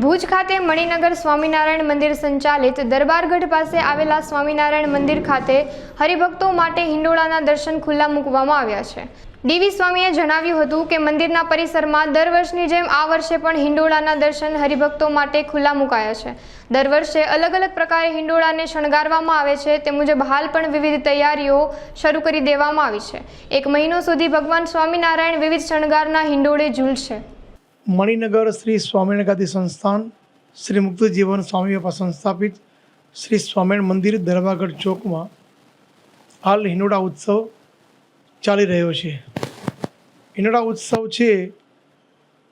ભુજ ખાતે મણિનગર સ્વામિનારાયણ મંદિર સંચાલિત દરબારગઢ પાસે આવેલા સ્વામિનારાયણ મંદિર ખાતે હરિભક્તો માટે હિંડોળાના દર્શન ખુલ્લા મૂકવામાં આવ્યા છે. ડીવી સ્વામીએ જણાવ્યું હતું કે મંદિરના પરિસરમાં દર વર્ષની જેમ આ વર્ષે પણ હિંડોળાના દર્શન હરિભક્તો માટે ખુલ્લા મુકાયા છે. દર વર્ષે અલગ અલગ પ્રકારે હિંડોળાને શણગારવામાં આવે છે તે મુજબ હાલ પણ વિવિધ તૈયારીઓ શરૂ કરી દેવામાં આવી છે. એક મહિનો સુધી ભગવાન સ્વામિનારાયણ વિવિધ શણગારના હિંડોળે ઝૂલશે. મણિનગર શ્રી સ્વામિનારાયણ સંસ્થાન, શ્રી મુક્ત જીવન સ્વામી બાપા સંસ્થાપિત શ્રી સ્વામિનારાયણ મંદિર દરવાગઢ ચોકમાં હાલ હિંડોળા ઉત્સવ ચાલી રહ્યો છે. હિંડોળા ઉત્સવ છે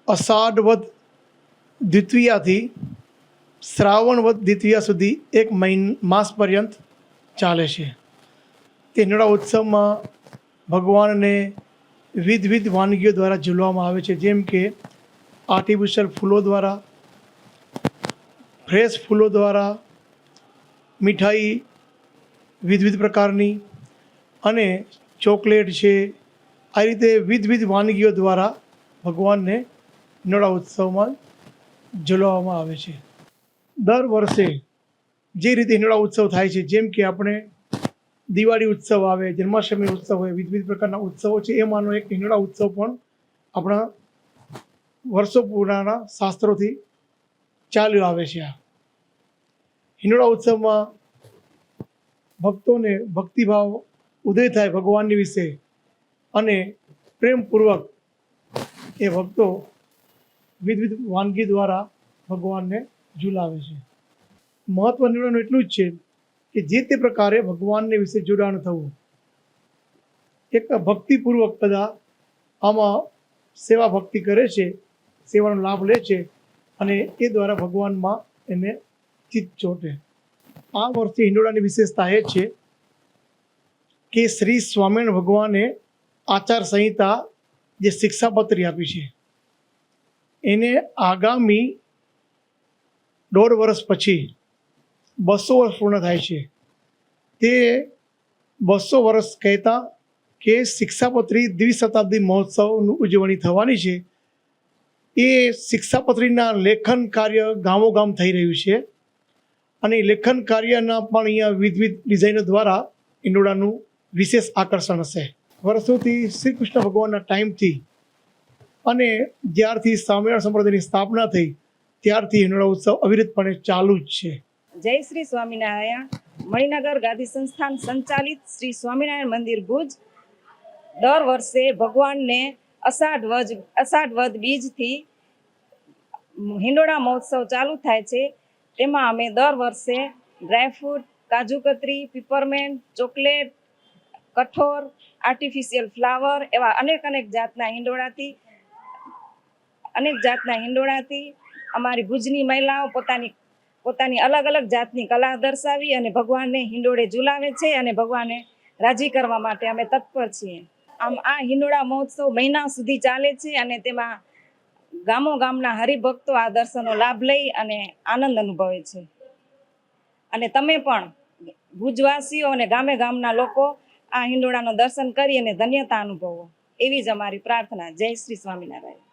અષાઢ વદ દ્વિતીયાથી શ્રાવણ વદ દ્વિતીયા સુધી એક મહિન, માસ પર્યંત ચાલે છે. તે હિંડોળા ઉત્સવમાં ભગવાનને વિધ વિધ વાનગીઓ દ્વારા ઝૂલવામાં આવે છે. જેમ કે આર્ટિફિશિયલ ફૂલો દ્વારા, ફ્રેશ ફૂલો દ્વારા, મીઠાઈ વિવિધ પ્રકારની અને ચોકલેટ છે, આ રીતે વિધવિધ વાનગીઓ દ્વારા ભગવાનને નળા ઉત્સવમાં ઝૂલવામાં આવે છે. દર વર્ષે જે રીતે હિંડોળા ઉત્સવ થાય છે, જેમ કે આપણે દિવાળી ઉત્સવ આવે, જન્માષ્ટમી ઉત્સવ હોય, વિવિધ પ્રકારના ઉત્સવો છે એમાંનો એક હિંડોળા ઉત્સવ પણ આપણા વર્ષો પુરાણા શાસ્ત્રોથી ચાલ્યું આવે છે આ. હિંડોળા ઉત્સવમાં ભક્તોને ભક્તિભાવ ઉદય થાય ભગવાનની વિશે અને પ્રેમપૂર્વક એ ભક્તો વિવિધ વાનગી દ્વારા ભગવાનને ઝુલાવે છે. મહત્વ નિર્ણયનું એટલું જ છે કે જે તે પ્રકારે ભગવાનને વિશે જોડાણ થવું. એક ભક્તિપૂર્વક બધા આમાં સેવા ભક્તિ કરે છે સેવાનો લાભ લે છે અને એ દ્વારા ભગવાનમાં એને ચિત્ત ચોટે. આ વર્ષે હિંડોળાની વિશેષતા એ છે કે શ્રી સ્વામિનારાયણ ભગવાને આચાર સંહિતા જે શિક્ષાપત્રી આપી છે, એને આગામી દોઢ વર્ષ પછી બસો વર્ષ પૂર્ણ થાય છે. તે બસો વર્ષ કહેતા કે શિક્ષાપત્રી દ્વિશતાબ્દી મહોત્સવની ઉજવણી થવાની છે. એ શિક્ષાપત્રીના લેખન કાર્ય ગામો ગામ થઈ રહ્યું છે. અને લેખન કાર્યના પણ અહીંયા વિવિધ ડિઝાઇનો દ્વારા ઈંડોળાનું વિશેષ આકર્ષણ હશે. વર્ષોથી શ્રી કૃષ્ણ ભગવાનના ટાઈમથી અને જ્યારથી સ્વામિનારાયણ સંપ્રદાયની સ્થાપના થઈ, ત્યારથી હિંડોળા ઉત્સવ અવિરતપણે ચાલુ જ છે. જય શ્રી સ્વામિનારાયણ. મણિનગર ગાદી સંસ્થાન સંચાલિત શ્રી સ્વામિનારાયણ મંદિર ભુજ. દર વર્ષે ભગવાનને અષાઢ વજ અષાઢ વદ બીજથી હિંડોળા મહોત્સવ ચાલુ થાય છે. તેમાં અમે દર વર્ષે dry fruit kaju katri peppermint chocolate કઠોર આર્ટિફિશિયલ ફ્લાવર એવા અનેક અનેક જાતના હિંડોળાથી, અનેક જાતના હિંડોળાથી અમારી ભુજની મહિલાઓ પોતાની પોતાની અલગ અલગ જાતની કલા દર્શાવી અને ભગવાનને હિંડોળે ઝુલાવે છે અને ભગવાનને રાજી કરવા માટે અમે તત્પર છીએ. આમ આ હિંડોળા મહોત્સવ મહિના સુધી ચાલે છે અને તેમાં ગામો ગામના હરિભક્તો આ દર્શનનો લાભ લઈ અને આનંદ અનુભવે છે. અને તમે પણ ભુજવાસીઓ અને ગામે ગામના લોકો આ હિંડોળાનો દર્શન કરી અને ધન્યતા અનુભવો. એવી જ અમારી પ્રાર્થના. જય શ્રી સ્વામિનારાયણ.